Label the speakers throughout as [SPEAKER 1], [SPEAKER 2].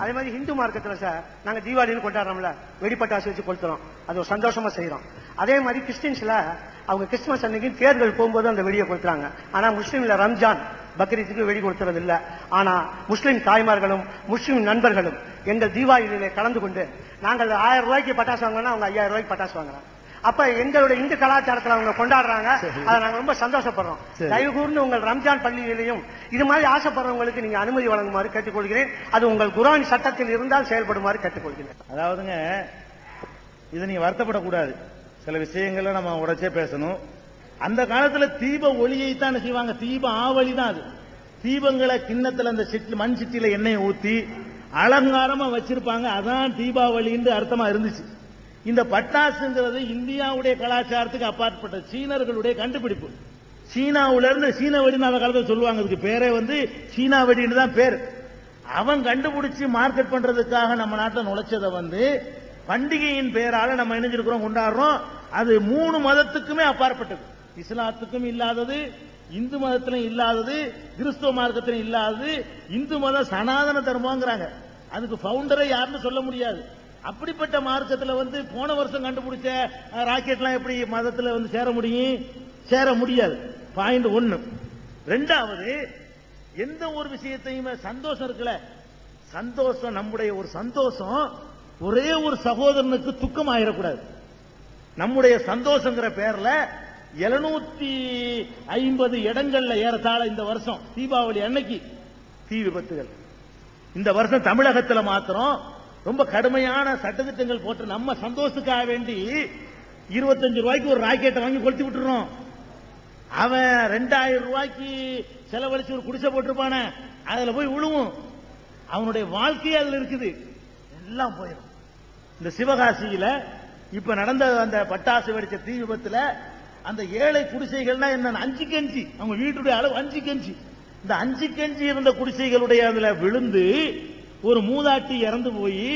[SPEAKER 1] அதே மாதிரி இந்து மார்க்கத்துல சார் நாங்க தீபாவளின்னு கொண்டாடுறோம்ல வெடிப்பட்டாசு வச்சு கொளுத்துறோம். அது ஒரு சந்தோஷமா செய்யறோம் அதே மாதிரி கிறிஸ்டின்ஸ்ல அவங்க கிறிஸ்துமஸ் அன்னைக்கு தேர்தல் போகும்போது அந்த வெடியை கொடுத்துறாங்க ஆனா முஸ்லீம்ல ரம்ஜான் பக்ரீத்துக்கு வெடி கொடுத்துறது இல்ல ஆனா முஸ்லீம் தாய்மார்களும் முஸ்லீம் நண்பர்களும் எங்கள் தீபாவளியில கலந்து கொண்டு நாங்கள் ஆயிரம் ரூபாய்க்கு பட்டாசு வாங்கினா அவங்க ஐயாயிரம் ரூபாய்க்கு பட்டாசு வாங்குறாங்க. அப்ப எங்களுடைய இந்து கலாச்சாரத்துல அவங்க கொண்டாடுறாங்க. அதை நாங்க ரொம்ப சந்தோஷப்படுறோம். தயவு கூர்ந்து உங்கள் ரம்ஜான் பள்ளியிலையும் இது மாதிரி ஆசைப்படுறவங்களுக்கு நீங்க அனுமதி வழங்குமாறு கேட்டுக்கொள்கிறேன். அது உங்கள் குரான் சட்டத்தில் இருந்தால் செயல்படுமாறு கேட்டுக்கொள்கிறேன்.
[SPEAKER 2] அதாவதுங்க இது நீங்க வருத்தப்படக்கூடாது. சில விஷயங்களை நம்ம உடைச்சே பேசணும். அந்த காலத்துல தீப ஒளியை தான் செய்வாங்க. தீப ஆவலி தான் அது. தீபங்களை கிண்ணத்துல அந்த சிட்டி மண் சிட்டியில எண்ணெயை ஊத்தி அலங்காரமா வச்சிருப்பாங்க. அதான் தீபாவளின்னு அர்த்தமா இருந்துச்சு. இந்த பட்டாசுங்கிறது இந்தியாவுடைய கலாச்சாரத்துக்கு அப்பாற்பட்ட சீனர்களுடைய கண்டுபிடிப்பு. சீனாவுல இருந்து சீன வெடின்னு அந்த காலத்தில் சொல்லுவாங்க. இதுக்கு பேரே வந்து சீனா வெடின்னு தான் பேர். அவன் கண்டுபிடிச்சு மார்க்கெட் பண்றதுக்காக நம்ம நாட்டில் நுழைச்சதை வந்து பண்டிகையின் பெயரால நம்ம இணைஞ்சிருக்கிறோம் கொண்டாடுறோம். அது மூணு மதத்துக்குமே அப்பாற்பட்டது. இஸ்லாத்துக்கும் இல்லாதது இந்து மதத்திலும் இல்லாதது கிறிஸ்துவ மார்க்கத்திலும் இல்லாதது இந்து மதம் சனாதன தர்மங்கிறாங்க அதுக்கு பவுண்டரை யாருன்னு சொல்ல முடியாது. அப்படிப்பட்ட மார்க்கத்துல வந்து போன வருஷம் கண்டுபிடிச்ச ராக்கெட்லாம் எப்படி மதத்துல வந்து சேர முடியும்? சேர முடியாது. பாயிண்ட் ஒன்னு ரெண்டாவது எந்த ஒரு விஷயத்தையுமே சந்தோஷம் இருக்குல்ல? சந்தோஷம் நம்முடைய ஒரு சந்தோஷம் ஒரே ஒரு சகோதரனுக்கு துக்கம் ஆயிடக்கூடாது நம்முடைய சந்தோஷங்கிற பேர்ல எழுநூத்தி ஐம்பது இடங்கள்ல ஏறத்தாழ இந்த வருஷம் தீபாவளி அன்னைக்கு தீ விபத்துகள். இந்த வருஷம் தமிழகத்துல மாத்திரம் ரொம்ப கடுமையான சட்டத்திட்டங்கள் போட்டு நம்ம சந்தோஷத்துக்காக வேண்டி இருபத்தஞ்சு ரூபாய்க்கு ஒரு ராக்கெட்டை வாங்கி கொளுத்தி விட்டுறோம். அவன் ரெண்டாயிரம் ரூபாய்க்கு செலவழிச்சு ஒரு குடிசை போட்டிருப்பான அதுல போய் விழுவும் அவனுடைய வாழ்க்கையே அதுல இருக்குது. எல்லாம் போயிடும் இந்த சிவகாசியில இப்ப நடந்த அந்த பட்டாசு வெடிச்ச தீ விபத்துல அந்த ஏழை குடிசைகள்னா என்ன அஞ்சு கஞ்சி. அவங்க வீட்டுடைய அளவு அஞ்சு கஞ்சி. இந்த அஞ்சு கஞ்சி இருந்த குடிசைகளுடைய அதுல விழுந்து ஒரு மூதாட்டி இறந்து போய்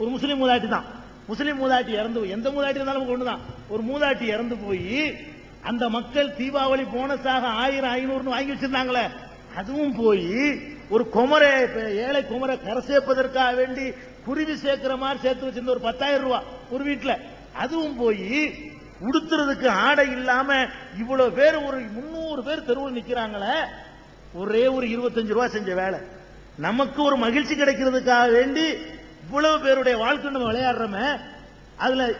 [SPEAKER 2] ஒரு முஸ்லீம் மூதாட்டி தான். முஸ்லீம் மூதாட்டி இறந்து போய் எந்த மூதாட்டி இருந்தாலும் ஒண்ணுதான். ஒரு மூதாட்டி இறந்து போய் அந்த மக்கள் தீபாவளி போனஸாக ஆயிரம் ஐநூறுன்னு வாங்கி வச்சிருந்தாங்களே அதுவும் போய் ஒரு குமரை ஏழை குமரை கரை சேர்ப்பதற்காக வேண்டி குருவி சேர்க்கிற மாதிரி சேர்த்து வச்சிருந்த ஒரு பத்தாயிரம் ரூபாய் ஒரு வீட்டுல அதுவும் போய் உடுத்துறதுக்கு ஆடை இல்லாம இவ்வளவு பேர் ஒரு முன்னூறு பேர் தெருவில் நிக்கிறாங்களே ஒரே ஒரு இருபத்தஞ்சு ரூபா செஞ்ச வேலை. நமக்கு ஒரு மகிழ்ச்சி கிடைக்கிறதுக்காக வேண்டி இவ்வளவு பேருடைய வாழ்க்கை நம்ம விளையாடுறோமே. அதுல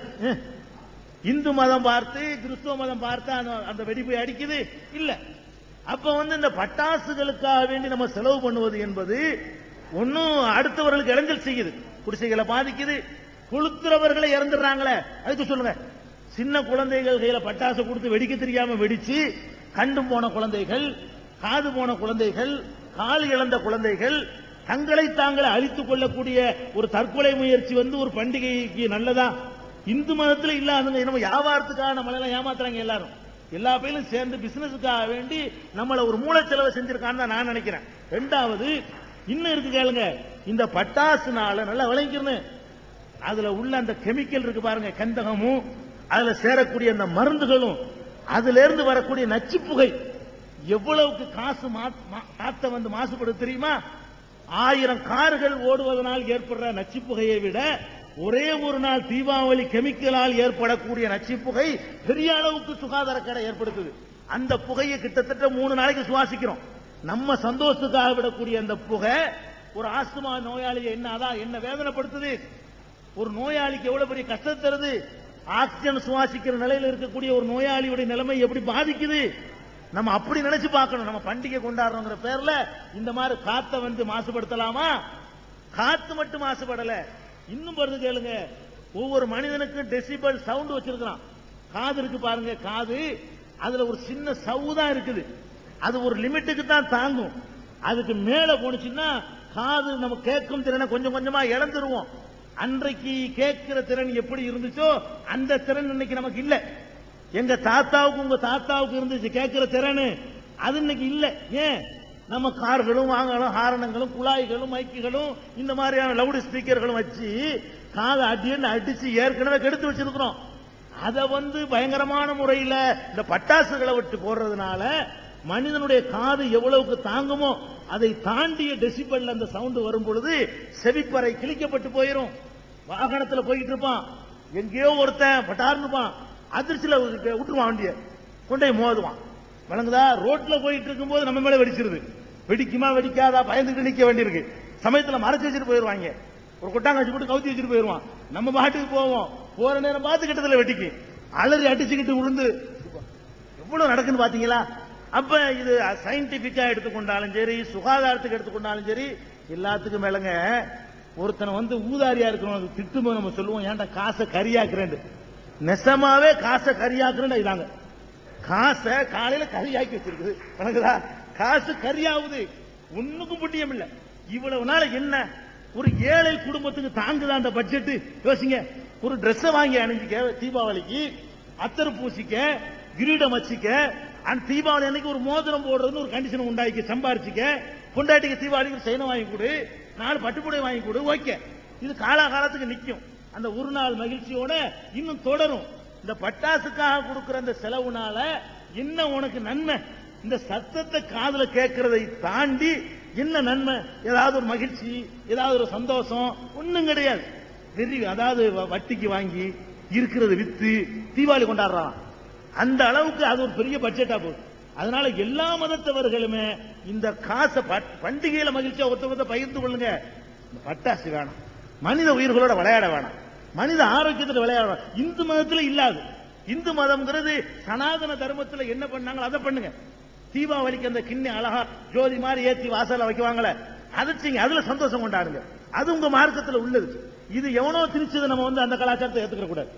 [SPEAKER 2] இந்து மதம் பார்த்து கிறிஸ்துவ மதம் பார்த்து அந்த- அந்த அடிக்குது. இல்ல. அப்ப வந்து இந்த பட்டாசுகளுக்காக வேண்டி நம்ம செலவு பண்ணுவது என்பது ஒன்னும் அடுத்தவர்களுக்கு இளைஞல் செய்யுது. குடிசைகளை பாதிக்குது. கொளுத்துறவர்களை இறந்துடுறாங்களே. அதுக்கு சொல்லுங்க. சின்ன குழந்தைகள் கையில பட்டாசு கொடுத்து வெடிக்க தெரியாம வெடிச்சு கண்டு போன குழந்தைகள் காது போன குழந்தைகள் கால் இழந்த குழந்தைகள் தங்களை தாங்களை அழித்துக் கொள்ளக்கூடிய ஒரு தற்கொலை முயற்சி வந்து ஒரு பண்டிகைக்கு நல்லதா? இந்து மதத்தில் இல்லாதவங்க நம்ம வியாபாரத்துக்காக நம்மளெல்லாம் ஏமாத்துறாங்க எல்லாரும். எல்லா பேரும் சேர்ந்து பிசினஸுக்காக வேண்டி நம்மள ஒரு மூலச்செலவை செஞ்சிருக்கான்னு தான் நான் நினைக்கிறேன். ரெண்டாவது இன்னும் இருக்கு கேளுங்க இந்த பட்டாசுனால நல்லா விளைக்கிறேன்னு அதுல உள்ள அந்த கெமிக்கல் இருக்கு பாருங்க கந்தகமும் அதுல சேரக்கூடிய அந்த மருந்துகளும் அதுல இருந்து வரக்கூடிய நச்சு புகை. எவ்வளவுக்கு காசு மா- காத்த வந்து மாசுபடுது தெரியுமா? ஆயிரம் கார்கள் ஓடுவதனால் ஏற்படுற நச்சு புகையை விட ஒரே ஒரு நாள் தீபாவளி கெமிக்கலால் ஏற்படக்கூடிய நச்சுப்புகை பெரிய அளவுக்கு சுகாதார கடை ஏற்படுத்துது. அந்த புகையை கிட்டத்தட்ட மூணு நாளைக்கு சுவாசிக்கிறோம். நம்ம சந்தோஷத்துக்காக விடக்கூடிய அந்த புகை ஒரு ஆஸ்துமா நோயாளியை என்னதான் என்ன வேதனைப்படுத்துது? ஒரு நோயாளிக்கு எவ்வளவு பெரிய கஷ்டம் தருது? ஆக்சிஜன் சுவாசிக்கிற நிலையில் இருக்கக்கூடிய ஒரு நோயாளியுடைய நிலைமை எப்படி பாதிக்குது? நம்ம அப்படி நினைச்சு பார்க்கணும். நம்ம பண்டிகை கொண்டாடுறோங்கிற பேர்ல இந்த மாதிரி காத்த வந்து மாசுபடுத்தலாமா? காத்து மட்டும் மாசுபடல. இன்னும் வருது கேளுங்க. ஒவ்வொரு மனிதனுக்கும் டெசிபல் சவுண்ட் வச்சிருக்கிறான். காது இருக்கு பாருங்க காது. அதுல ஒரு சின்ன சவு தான் இருக்குது. அது ஒரு லிமிட்டுக்கு தான் தாங்கும். அதுக்கு மேல போனுச்சுன்னா காது நம்ம கேட்கும் திறனை கொஞ்சம் கொஞ்சமா இழந்துருவோம். அன்றைக்கு கேட்கிற திறன் எப்படி இருந்துச்சோ அந்த திறன் இன்னைக்கு நமக்கு இல்லை. எங்க தாத்தாவுக்கு உங்க தாத்தாவுக்கு இருந்துச்சு கேட்கிற திறன். அது இன்னைக்கு இல்ல. ஏன்? நம்ம கார்களும் வாங்கலும் ஹாரணங்களும் குழாய்களும் மைக்குகளும் இந்த மாதிரியான லவுட் ஸ்பீக்கர்களும் வச்சு காதை அடின்னு அடிச்சு ஏற்கனவே கெடுத்து வச்சிருக்கிறோம். அதை வந்து பயங்கரமான முறையில இந்த பட்டாசுகளை விட்டு போடுறதுனால மனிதனுடைய காது எவ்வளவுக்கு தாங்குமோ அதை தாண்டிய டெசிபல் அந்த சவுண்டு வரும் பொழுது செவிப்பறை கிழிக்கப்பட்டு போயிரும். வாகனத்துல போயிட்டு இருப்பான். எங்கேயோ ஒருத்தன் பட்டார்னுப்பான் அதிர்ச்சியில் விட்டுருவான் வண்டிய. கொண்டே மோதுவான். விளங்குதா? ரோட்ல போயிட்டு இருக்கும்போது நம்ம மேல வெடிச்சிருது. வெடிக்குமா வெடிக்காதா? பயந்துட்டு நிக்க வேண்டியிருக்கு. சமயத்துல மறைச்சு வச்சுட்டு போயிருவாங்க. ஒரு கொட்டாங்காட்சி போட்டு கவுத்தி வச்சுட்டு போயிருவான். நம்ம பாட்டுக்கு போவோம். போற நேரம் பார்த்து கிட்டத்துல வெட்டிக்கு அலறி அடிச்சுக்கிட்டு உளுந்து. எவ்வளவு நடக்குன்னு பாத்தீங்களா? அப்ப இது சயின்டிபிக்கா எடுத்துக்கொண்டாலும் சரி சுகாதாரத்துக்கு எடுத்துக்கொண்டாலும் சரி எல்லாத்துக்கும் மேலங்க ஒருத்தனை வந்து ஊதாரியா இருக்கிறவங்க திட்டும்போது நம்ம சொல்லுவோம் ஏன்டா காசை கரியாக்குறேன் நெசமாவே காசை கரியாக்குறேன் இதாங்க காசை காலையில கரியாக்கி வச்சிருக்குது. வணங்குதா காசு கரியாவுது ஒண்ணுக்கும் புண்ணியம் இல்ல. இவ்வளவு நாள் என்ன? ஒரு ஏழை குடும்பத்துக்கு தாங்குதா அந்த பட்ஜெட் யோசிங்க. ஒரு Dress வாங்கி அணிஞ்சிக்க தீபாவளிக்கு அத்தர் பூசிக்க கிரீடம் வச்சுக்க அந்த தீபாவளி அன்னைக்கு ஒரு மோதிரம் போடுறதுன்னு ஒரு கண்டிஷன் உண்டாக்கி சம்பாரிச்சிக்க பொண்டாட்டிக்கு தீபாவளிக்கு சைனம் வாங்கி கொடு நாலு பட்டுப்புடை வாங்கி கொடு ஓகே. இது காலாகாலத்துக்கு நிற்கும் அந்த ஒரு நாள் மகிழ்ச்சியோட இன்னும் தொடரும். இந்த பட்டாசுக்காக கொடுக்கிற அந்த செலவுனால என்ன உனக்கு நன்மை? இந்த சத்தத்தை காதல கேட்கறதை தாண்டி என்ன நன்மை? ஏதாவது ஒரு மகிழ்ச்சி ஏதாவது ஒரு சந்தோஷம் ஒன்னும் கிடையாது. வெறி அதாவது வ- வட்டிக்கு வாங்கி இருக்கிறத வித்து தீபாவளி கொண்டாடுறான். அந்த அளவுக்கு அது ஒரு பெரிய பட்ஜெட்டா போகுது. அதனால எல்லா மதத்தவர்களுமே இந்த காசை பண்டிகையில மகிழ்ச்சியா ஒருத்த பகிர்ந்து கொள்ளுங்க. இந்த பட்டாசு வேணாம். மனித உயிர்களோட விளையாட வேணாம். மனித ஆரோக்கியத்தில் விளையாட வேணாம். இந்து மதத்தில் இல்லாது. இந்து மதம்ங்கிறது சனாதன தர்மத்தில் என்ன பண்ணாங்களோ அதை பண்ணுங்க. தீபாவளிக்கு அந்த கிண்ணி அழகா ஜோதி மாதிரி ஏத்தி வாசல்ல வைக்குவாங்களே அதை செய்யுங்க. அதுல சந்தோஷம் கொண்டாடுங்க. அது உங்க மார்க்கத்தில் உள்ளது. இது எவனோ திணிச்சது நம்ம வந்து அந்த கலாச்சாரத்தை ஏத்துக்கிற கூடாது